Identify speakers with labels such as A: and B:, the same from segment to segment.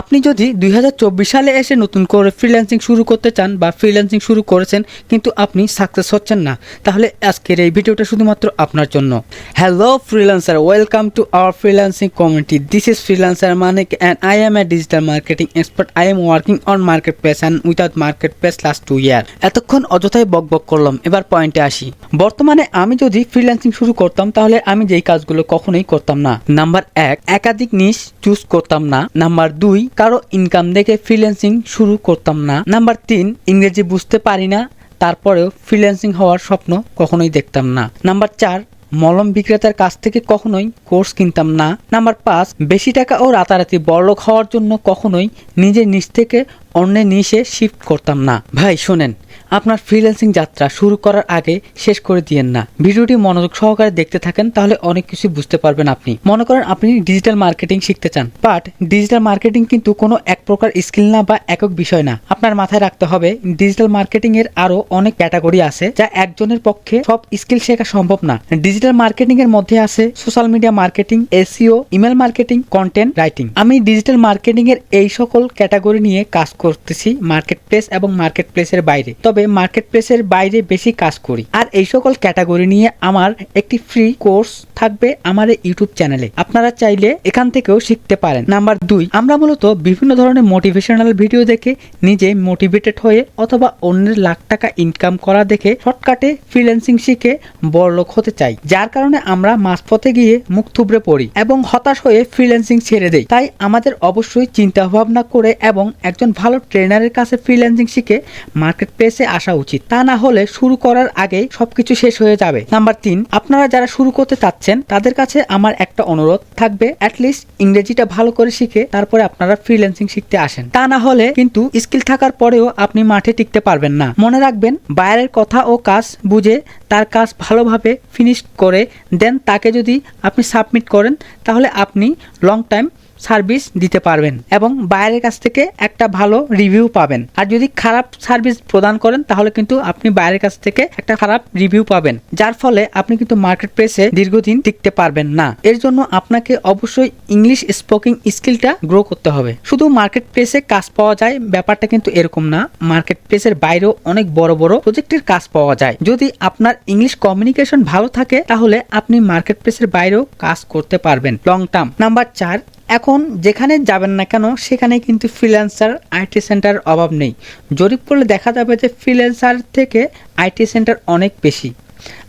A: আপনি যদি দুই হাজার চব্বিশ সালে এসে নতুন করে ফ্রিল্যান্সিং শুরু করতে চান বা ফ্রিল্যান্সিং শুরু করেছেন, কিন্তু আপনি সাকসেস হচ্ছেন না, তাহলে আজকের এই ভিডিওটা শুধুমাত্র আপনার জন্য। Hello freelancer welcome to our freelancing community this is freelancer Manik and I am a digital marketing expert I am working on marketplace and without marketplace last two year এতক্ষণ অযথাই বক বক করলাম, এবার পয়েন্টে আসি। বর্তমানে আমি যদি ফ্রিল্যান্সিং শুরু করতাম, তাহলে আমি যেই কাজগুলো কখনোই করতাম না। নাম্বার এক, একাধিক নিশ চুজ করতাম না। নাম্বার দুই, কারও ইনকাম দেখে ফ্রিল্যান্সিং শুরু করতাম না। নাম্বার তিন, ইংরেজি বুঝতে পারি না, তারপরেও ফ্রিল্যান্সিং হওয়ার স্বপ্ন কখনোই দেখতাম না। নাম্বার চার, মলম বিক্রেতার কাছ থেকে কখনোই কোর্স কিনতাম না। নাম্বার পাঁচ, বেশি টাকা ও রাতারাতি বড়লোক হওয়ার জন্য কখনোই নিজের নিজ থেকে অন্যের নিশে শিফট করতাম না। ভাই, শোনেন, আপনার ফ্রিল্যান্সিং যাত্রা শুরু করার আগে শেষ করে দিয়েন না। ভিডিওটি মনোযোগ সহকারে দেখতে থাকেন, তাহলে অনেক কিছু বুঝতে পারবেন আপনি। মনে করেন আপনি ডিজিটাল মার্কেটিং শিখতে চান বাট ডিজিটাল মার্কেটিং কিন্তু কোনো এক প্রকার স্কিল না বা একক বিষয় না। আপনার মাথায় রাখতে হবে ডিজিটাল মার্কেটিং এর আরও অনেক ক্যাটাগরি আছে যা একজনের পক্ষে সব স্কিল শেখা সম্ভব না। ডিজিটাল মার্কেটিং এর মধ্যে আছে social media marketing SEO email marketing content writing আমি ডিজিটাল মার্কেটিং এর এই সকল ক্যাটাগরি নিয়ে কাজ করতেছি মার্কেট প্লেস এবং মার্কেট প্লেসের বাইরে। তবে মার্কেট প্লেসের বাইরে বেশি কাজ করি। আর এই সকল ক্যাটাগরি নিয়ে আমার একটি ফ্রি কোর্স থাকবে আমার ইউটিউব চ্যানেলে আপনারা চাইলে এখান থেকেও শিখতে পারেন। নাম্বার দুই, আমরা মূলত বিভিন্ন ধরনের মোটিভেশনাল ভিডিও দেখে নিজে মোটিভেটেড হয়ে অথবা অন্যের লাখ টাকা ইনকাম করা দেখে শর্টকাটে ফ্রিল্যান্সিং শিখে বড়লোক হতে চাই। যার কারণে আমরা মাঝপথে গিয়ে মুখ থুবড়ে পড়ি এবং হতাশ হয়ে ফ্রিল্যান্সিং ছেড়ে দেই। তাই আমাদের অবশ্যই চিন্তা ভাবনা করে এবং একজন ভালো ট্রেনারের কাছে ফ্রিল্যান্সিং শিখে মার্কেট প্লেসে আসা উচিত। তা না হলে শুরু করার আগেই সবকিছু শেষ হয়ে যাবে। নাম্বার তিন, আপনারা যারা শুরু করতে চাচ্ছেন, তাদের কাছে আমার একটা অনুরোধ থাকবে অ্যাটলিস্ট ইংরেজিটা ভালো করে শিখে তারপরে আপনারা ফ্রিল্যান্সিং শিখতে আসেন। তা না হলে কিন্তু স্কিল থাকার পরেও আপনি মাঠে টিকতে পারবেন না। মনে রাখবেন বাইরের কথা ও কাজ বুঝে তার কাজ ভালোভাবে ফিনিশ করে দেন তাকে যদি আপনি সাবমিট করেন, তাহলে আপনি লং টাইম সার্ভিস দিতে পারবেন এবং বাইরের কাছ থেকে একটা ভালো রিভিউ পাবেন। আর যদি খারাপ সার্ভিস প্রদান করেন, তাহলে কিন্তু আপনি বাইরের কাছ থেকে একটা খারাপ রিভিউ পাবেন। যার ফলে আপনি কিন্তু মার্কেট প্লেসে দীর্ঘদিন টিকতে পারবেন না। এর জন্য আপনাকে অবশ্যই ইংলিশ স্পোকিং স্কিলটা গ্রো করতে হবে। শুধু মার্কেট প্লেসে কাজ পাওয়া যায়, ব্যাপারটা কিন্তু এরকম না। মার্কেট প্লেসের বাইরেও অনেক বড় বড় প্রজেক্টের কাজ পাওয়া যায়। যদি আপনার ইংলিশ কমিউনিকেশন ভালো থাকে, তাহলে আপনি মার্কেট প্লেসের বাইরেও কাজ করতে পারবেন। Long term. নাম্বার চার এখন যেখানে যাবেন না কেন, সেখানে কিন্তু ফ্রিল্যান্সার আইটি সেন্টার অভাব নেই। জরিপ করলে দেখা যাবে যে ফ্রিল্যান্সার থেকে আইটি সেন্টার অনেক বেশি।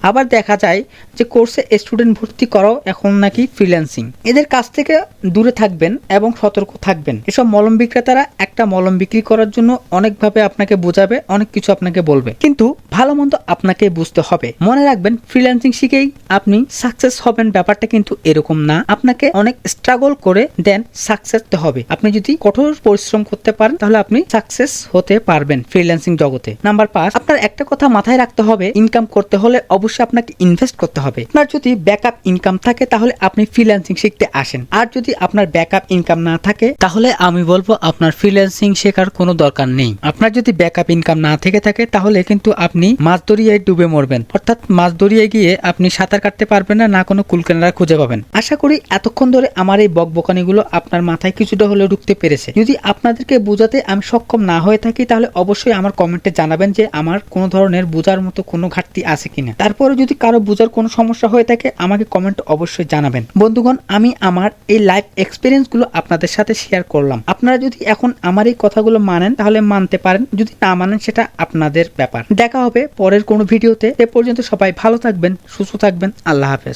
A: আবার দেখা যায় যে কোর্সে স্টুডেন্ট ভর্তি করাও এখন নাকি ফ্রিল্যান্সিং এদের কাছ থেকে দূরে থাকবেন এবং সতর্ক থাকবেন। এসব মলম বিক্রেতারা একটা মলম বিক্রি করার জন্য অনেকভাবে আপনাকে বোঝাবে, অনেক কিছু আপনাকে বলবে। কিন্তু ভালো মন্দ আপনাকে বুঝতে হবে। মনে রাখবেন ফ্রিল্যান্সিং শিখেই আপনি সাকসেস হবেন। ব্যাপারটা কিন্তু এরকম না। আপনাকে অনেক স্ট্রাগল করে দেন সাকসেস তো হবে। আপনি যদি কঠোর পরিশ্রম করতে পারেন, তাহলে আপনি সাকসেস হতে পারবেন ফ্রিল্যান্সিং জগতে। নাম্বার পাঁচ, আপনার একটা কথা মাথায় রাখতে হবে ইনকাম করতে হলে অবশ্যই আপনাকে ইনভেস্ট করতে হবে। আপনার যদি ব্যাকআপ ইনকাম থাকে, তাহলে আপনি ফ্রিল্যান্সিং শিখতে আসেন। আর যদি আপনার ব্যাকআপ ইনকাম না থাকে, তাহলে আমি বলব আপনার ফ্রিল্যান্সিং শেখার কোনো দরকার নেই। আপনার যদি ব্যাকআপ ইনকাম না থেকে থাকে, তাহলে কিন্তু আপনি মাছ দরিয়ায় ডুবে মরবেন। অর্থাৎ মাছ দরিয়ায় গিয়ে আপনি সাঁতার কাটতে পারবেন না না কোনো কুলকেনারা খুঁজে পাবেন। আশা করি এতক্ষণ ধরে আমার এই বকবকানিগুলো আপনার মাথায় কিছুটা হলেও ঢুকতে পেরেছে। যদি আপনাদেরকে বোঝাতে আমি সক্ষম না হয়ে থাকি, তাহলে অবশ্যই আমার কমেন্টে জানাবেন যে আমার কোনো ধরনের বোঝার মতো কোনো ঘাটতি আছে কিনা। তারপরে যদি কারও বোঝার কোনো সমস্যা হয়ে থাকে, আমাকে কমেন্ট অবশ্যই জানাবেন। বন্ধুগণ, আমি আমার এই লাইফ এক্সপিরিয়েন্সগুলো আপনাদের সাথে শেয়ার করলাম। আপনারা যদি এখন আমার এই কথাগুলো মানেন, তাহলে মানতে পারেন। যদি না মানেন, সেটা আপনাদের ব্যাপার। দেখা হবে পরের কোনো ভিডিওতে এ পর্যন্ত সবাই ভালো থাকবেন, সুস্থ থাকবেন। আল্লাহ হাফেজ।